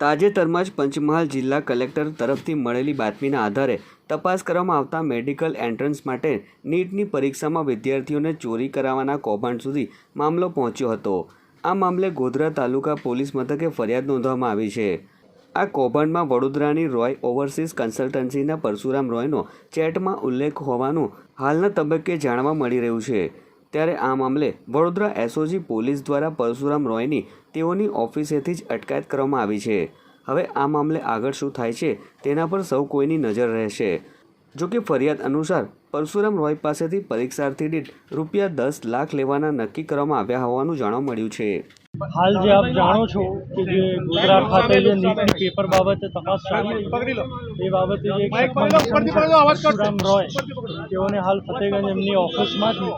તાજેતરમાં જ પંચમહાલ જિલ્લા કલેક્ટર તરફથી મળેલી બાતમીના આધારે તપાસ કરવામાં આવતા મેડિકલ એન્ટ્રન્સ માટે નીટની પરીક્ષામાં વિદ્યાર્થીઓને ચોરી કરાવવાના કૌભાંડ સુધી મામલો પહોંચ્યો હતો. આ મામલે ગોધરા તાલુકા પોલીસ મથકે ફરિયાદ નોંધવામાં આવી છે. આ કૌભાંડમાં વડોદરાની રોય ઓવરસીઝ કન્સલ્ટન્સીના પરશુરામ રોયનો ચેટમાં ઉલ્લેખ હોવાનું હાલના તબક્કે જાણવા મળી રહ્યું છે. ત્યારે આ મામલે વડોદરા એસઓજી પોલીસ દ્વારા પરશુરામ રોયની તેઓની ઓફિસેથી જ અટકાયત કરવામાં આવી છે. હવે આ મામલે આગળ શું થાય છે તેના પર સૌ કોઈની નજર રહેશે. જો કે ફરિયાદ અનુસાર પરશુરામ રોય પાસેથી પરીક્ષાર્થી દીઠ રૂપિયા દસ લાખ લેવાના નક્કી કરવામાં આવ્યા હોવાનું જાણવા મળ્યું છે. હાલ જે આપ જાણો છો કે જે ગુજરાત ખાતે જે નીટની પેપર બાબતે તપાસ ચાલી રહી એ બાબતે જે પરશુરામ રોય તેઓને હાલ ફતેગંજ એમની ઓફિસમાંથી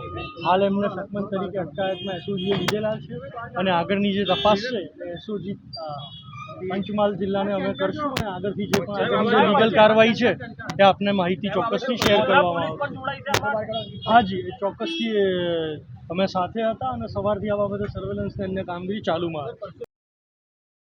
હાલ એમને શકમંદ તરીકે અટકાયતમાં એસઓજીએ લીધેલા છે. અને આગળની જે તપાસ છે એ એસઓજી પંચમહાલ જિલ્લાને અમે કરશું અને આગળથી જે પણ જે લીગલ કાર્યવાહી છે એ આપને માહિતી ચોક્કસથી શેર કરવામાં આવશે. હાજી ચોક્કસથી અમે સાથે હતા અને સવારથી આ બાબતે સર્વેલન્સને અન્ય કામગીરી ચાલુમાં હતી.